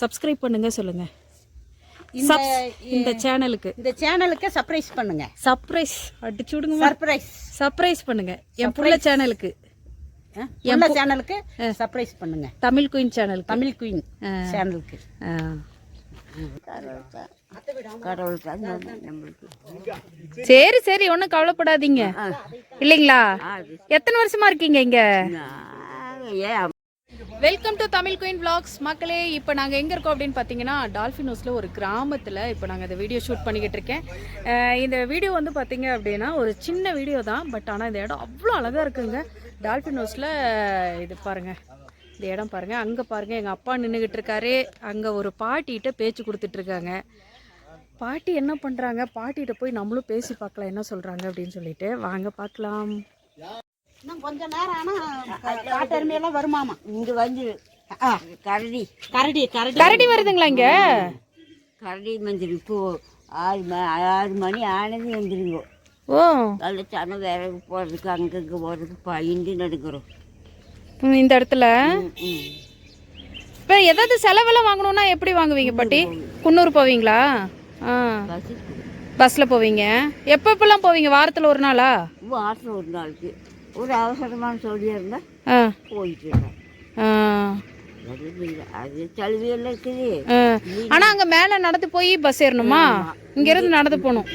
Subscribe பண்ணுங்க சொல்லுங்க. இந்த இந்த சேனலுக்கு இந்த சேனலுக்கு சர்ப்ரைஸ் பண்ணுங்க. சர்ப்ரைஸ் அடிச்சு விடுங்க சர்ப்ரைஸ் சர்ப்ரைஸ் பண்ணுங்க. என் புள்ள சேனலுக்கு எந்த சேனலுக்கு சர்ப்ரைஸ் பண்ணுங்க. தமிழ் குயின் சேனலுக்கு தமிழ் குயின் சேனலுக்கு சரி சரி ஒன்றும் கவலைப்படாதீங்க. இல்லைங்களா? எத்தனை வருஷமா இருக்கீங்க இங்க? Welcome to Tamil queen vlogs. மக்களே இப்போ நாங்கள் எங்கே இருக்கோம் அப்படின்னு பார்த்தீங்கன்னா டால்ஃபின் ஹவுஸில் ஒரு கிராமத்தில் இப்போ நாங்கள் இந்த வீடியோ ஷூட் பண்ணிக்கிட்டு இருக்கேன். இந்த வீடியோ வந்து பார்த்தீங்க அப்படின்னா ஒரு சின்ன வீடியோ தான். பட் ஆனால் இந்த இடம் அவ்வளோ அழகாக இருக்குங்க. டால்ஃபின் ஹவுஸில் இது பாருங்கள் இந்த இடம் பாருங்கள் அங்கே பாருங்கள் எங்கள் அப்பா நின்றுக்கிட்டு இருக்காரு. அங்கே ஒரு பாட்டிகிட்ட பேச்சு கொடுத்துட்ருக்காங்க பாட்டி என்ன பண்ணுறாங்க பாட்டிகிட்ட போய் நம்மளும் பேசி பார்க்கலாம் என்ன சொல்கிறாங்க அப்படின்னு சொல்லிட்டு. வாங்க பார்க்கலாம் இன்னும் கொஞ்ச நேரம் ஆனா காட்டெருமையெல்லாம் வருமாமா? இங்க வந்து ஆ, கரடி. கரடி கரடி. கரடி வருதுங்களா இங்கே? கரடி வந்துரு இப்போ ஆறு மணி ஆறு மணி ஆனது வந்துருங்க. ஓ. நல்ல சனம் விறகு போடுறதுக்கு அங்கங்கே போடுறதுக்கு பயந்து நடுக்கிறோம். ம், இந்த இடத்துல? ம் இப்போ ஏதாவது செலவெல்லாம் வாங்கணும்னா எப்படி வாங்குவீங்க பாட்டி? குன்னூர் போவீங்களா? ஆ. பஸ் பஸ்ஸில் போவீங்க. எப்போ எப்போல்லாம் போவீங்க? வாரத்தில் ஒரு நாளா? வாரத்தில் ஒரு நாளைக்கு. ஒரு அவசரமான சொல்லியாக இருந்தால் போயிட்டு இருந்தேன். ஆனா அங்க மேல நடந்து போய் பஸ் ஏறணுமா இங்க இருந்து நடந்து போகணும்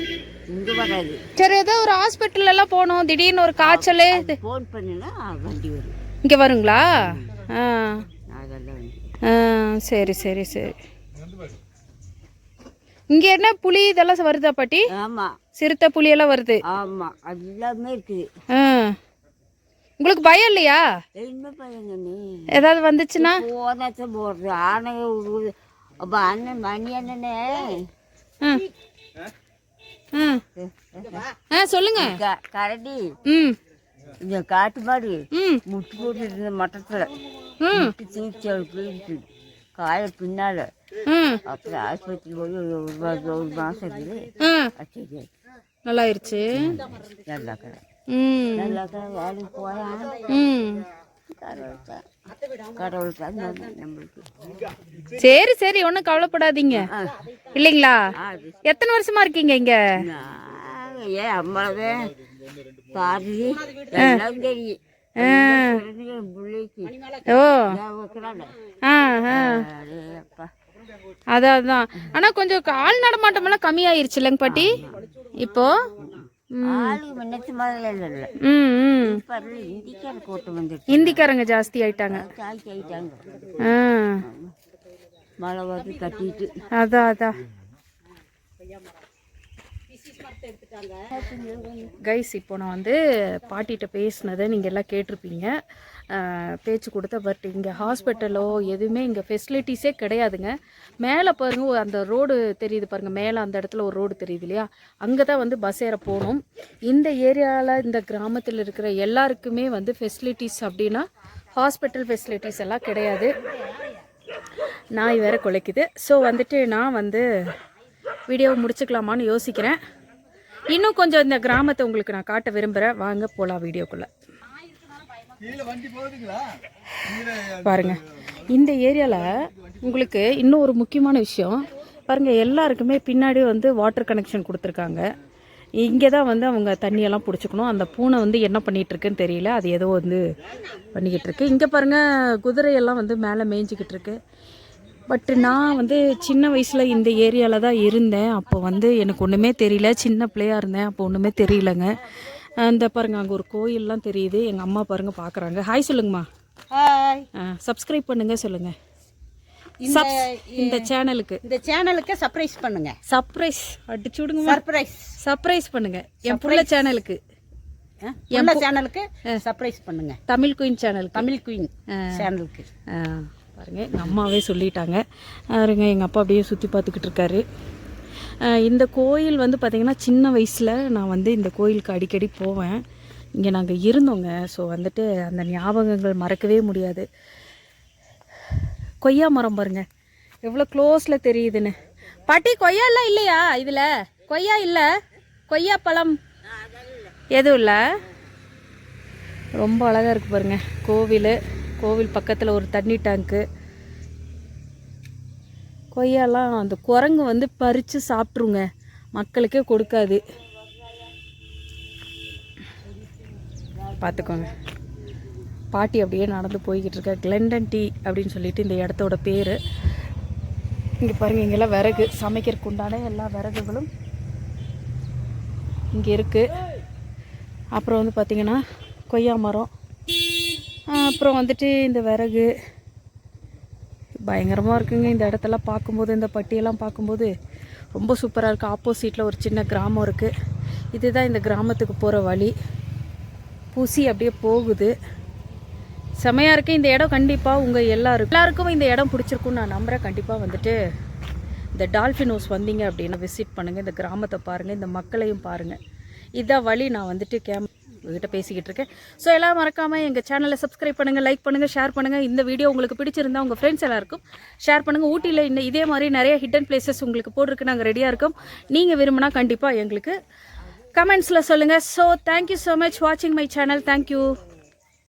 சரி ஏதோ ஒரு ஹாஸ்பிட்டல் எல்லாம் போகணும் திடீர்னு ஒரு காய்ச்சல் ஃபோன் பண்ணினா வண்டி வரும் இங்க வருங்களா சரி சரி சரி இங்க என்ன புலி இதெல்லாம் வருதா பாட்டி ஆமாம் சிறுத்தை புலி எல்லாம் வருது ஆமாம் அது எல்லாமே இருக்குது. உங்களுக்கு பயம் இல்லையா? என்ன பையங்க நீ ஏதாவது வந்துச்சுன்னா? போனத்தை போடுறது ஆனை அப்போ அண்ணன் மணி அண்ணனே. ம். ஆ. சொல்லுங்க. கரடி. ம். இந்த காட்டு மாடு ம். முட்டு போட்டு இருந்த மட்டத்தில். ம். முட்டு தூக்கி போயிடுச்சு காய பின்னால். ம் அப்புறம் ஆஸ்பத்திரி போய் ஒரு மாதம் இருக்குது சரி நல்லாயிருச்சு. நல்லா கடை ம். நல்லா கடை வேலைக்கு நம்மளுக்கு. சரி சரி ஒன்றும் கவலைப்படாதீங்க. இல்லைங்களா? எத்தனை வருஷமா இருக்கீங்க இங்க? ஏன் அம்மாவே. பாரதி எல்லாம் தெரியும் ஓ. அதான் அதான். ஆனா கொஞ்சம் ஆள் நடமாட்டம் எல்லாம் கம்மியாயிருச்சு இல்லைங்க பாட்டி இப்போ? ஆளு முன்னத்து மாதிரி இல்லை. ம் ம். இப்போ அதில் இந்திக்கார கூட்டம் வந்துடுச்சு. ஹிந்திக்காரங்க ஜாஸ்தி ஆயிட்டாங்க. மழை வந்து கட்டிட்டு. அதான் அதான் கைஸ் இப்போ நான் வந்து பாட்டிகிட்ட பேசினதை நீங்கள் எல்லாம் கேட்டிருப்பீங்க. பேச்சு கொடுத்த பட் இங்கே ஹாஸ்பிட்டலோ எதுவுமே இங்கே ஃபெசிலிட்டிஸே கிடையாதுங்க. மேலே பாருங்க அந்த ரோடு தெரியுது பாருங்கள் மேலே அந்த இடத்துல ஒரு ரோடு தெரியுது இல்லையா? அங்கே தான் வந்து பஸ் ஏற போகணும். இந்த ஏரியாவில் இந்த கிராமத்தில் இருக்கிற எல்லாருக்குமே வந்து ஃபெசிலிட்டிஸ் அப்படின்னா ஹாஸ்பிட்டல் ஃபெசிலிட்டிஸ் எல்லாம் கிடையாது. நாய் வேற குலைக்குது. ஸோ வந்துட்டு நான் வந்து வீடியோவை முடிச்சுக்கலாமான்னு யோசிக்கிறேன். இன்னும் கொஞ்சம் இந்த கிராமத்தை உங்களுக்கு நான் காட்ட விரும்புகிறேன் வாங்க போகலாம் வீடியோக்குள்ளே. பாருங்க இந்த ஏரியாவில் உங்களுக்கு இன்னும் ஒரு முக்கியமான விஷயம். பாருங்கள் எல்லாருக்குமே பின்னாடி வந்து வாட்டர் கனெக்ஷன் கொடுத்துருக்காங்க. இங்கே தான் வந்து அவங்க தண்ணியெல்லாம் பிடிச்சிக்கணும். அந்த பூனை வந்து என்ன பண்ணிகிட்ருக்குன்னு தெரியல. அது ஏதோ வந்து பண்ணிக்கிட்டு இருக்கு இங்கே பாருங்க குதிரையெல்லாம் வந்து மேலே மேய்ஞ்சிக்கிட்டு இருக்கு பட் நான் வந்து சின்ன வயசில் இந்த ஏரியாவில் தான் இருந்தேன். அப்போ வந்து எனக்கு ஒன்றுமே தெரியல. சின்ன பிள்ளையா இருந்தேன். அப்போ ஒன்றுமே தெரியலங்க. அந்த பாருங்க அங்கே ஒரு கோயில்லாம் தெரியுது. எங்கள் அம்மா பாருங்க பார்க்குறாங்க ஹாய் சொல்லுங்கம்மா. ஹாய் சப்ஸ்கிரைப் பண்ணுங்க சொல்லுங்க. இந்த இந்த சேனலுக்கு இந்த சேனலுக்கு சர்ப்ரைஸ் பண்ணுங்க. சர்ப்ரைஸ் அடிச்சு விடுங்க சர்ப்ரைஸ் சர்ப்ரைஸ் பண்ணுங்க. என் புள்ள சேனலுக்கு உள்ள சேனலுக்கு சர்ப்ரைஸ் பண்ணுங்க. தமிழ் குயின் சேனலுக்கு தமிழ் குயின் சேனலுக்கு பாருங்கள் பாருங்க எங்கள் அம்மாவே சொல்லிட்டாங்க. பாருங்க எங்கள் அப்பா அப்படியே சுற்றி பார்த்துக்கிட்டு இருக்காரு. இந்த கோயில் வந்து பார்த்திங்கன்னா சின்ன வயசில் நான் வந்து இந்த கோயிலுக்கு அடிக்கடி போவேன். இங்கே நாங்கள் இருந்தோங்க ஸோ வந்துட்டு அந்த ஞாபகங்கள் மறக்கவே முடியாது. கொய்யா மரம் பாருங்க எவ்வளோ க்ளோஸில் தெரியுதுன்னு. பாட்டி கொய்யாலாம் இல்லையா இதில்? கொய்யா இல்லை? கொய்யா பழம் எதுவும் இல்லை? ரொம்ப அழகாக இருக்குது பாருங்க கோவில். கோவில் பக்கத்தில் ஒரு தண்ணி டேங்க்கு கொய்யாலாம் அந்த குரங்கு வந்து பறித்து சாப்பிட்ருங்க. மக்களுக்கே கொடுக்காது. பார்த்துக்கோங்க பாட்டி அப்படியே நடந்து போய்கிட்டு இருக்க. கிளெண்டன் டீ அப்படின்னு சொல்லிட்டு இந்த இடத்தோட பேர். இங்கே பாருங்கள் இங்கெல்லாம் விறகு. சமைக்கிறதுக்கு உண்டான எல்லா விறகுகளும் இங்கே இருக்குது அப்புறம் வந்து பார்த்திங்கன்னா கொய்யா மரம். அப்புறம் வந்துட்டு இந்த விறகு. பயங்கரமாக இருக்குங்க. இந்த இடத்தெல்லாம் பார்க்கும்போது இந்த பட்டியெல்லாம் பார்க்கும்போது ரொம்ப சூப்பராக இருக்குது ஆப்போசிட்டில் ஒரு சின்ன கிராமம் இருக்குது இதுதான் இந்த கிராமத்துக்கு போகிற வழி. பூசி அப்படியே போகுது. செமையாக இருக்குது இந்த இடம் கண்டிப்பாக உங்கள் எல்லாருக்கும் எல்லாருக்கும் இந்த இடம் பிடிச்சிருக்குன்னு நான் நம்புகிறேன் கண்டிப்பாக வந்துட்டு இந்த டால்ஃபின் ஹவுஸ் வந்தீங்க அப்படின்னு விசிட் பண்ணுங்கள் இந்த கிராமத்தை பாருங்கள் இந்த மக்களையும் பாருங்கள் இதான் வழி. நான் வந்துட்டு கேம் உங்ககிட்ட பேசிக்கிட்டு இருக்கேன். ஸோ எல்லாம் மறக்காமல் எங்கள் சேனலை சப்ஸ்கிரைப் பண்ணுங்கள் லைக் பண்ணுங்கள் ஷேர் பண்ணுங்கள் இந்த வீடியோ உங்களுக்கு பிடிச்சிருந்தா உங்கள் ஃப்ரெண்ட்ஸ் எல்லாருக்கும் ஷேர் பண்ணுங்கள் ஊட்டியில் இன்னும் இதே மாதிரி நிறைய ஹிடன் பிளேசஸ் உங்களுக்கு போட்டிருக்கு. நாங்கள் ரெடியாக இருக்கோம். நீங்கள் விரும்பினா கண்டிப்பாக எங்களுக்கு கமெண்ட்ஸில் சொல்லுங்கள் so thank you so much வாட்சிங் மை சேனல் தேங்க்யூ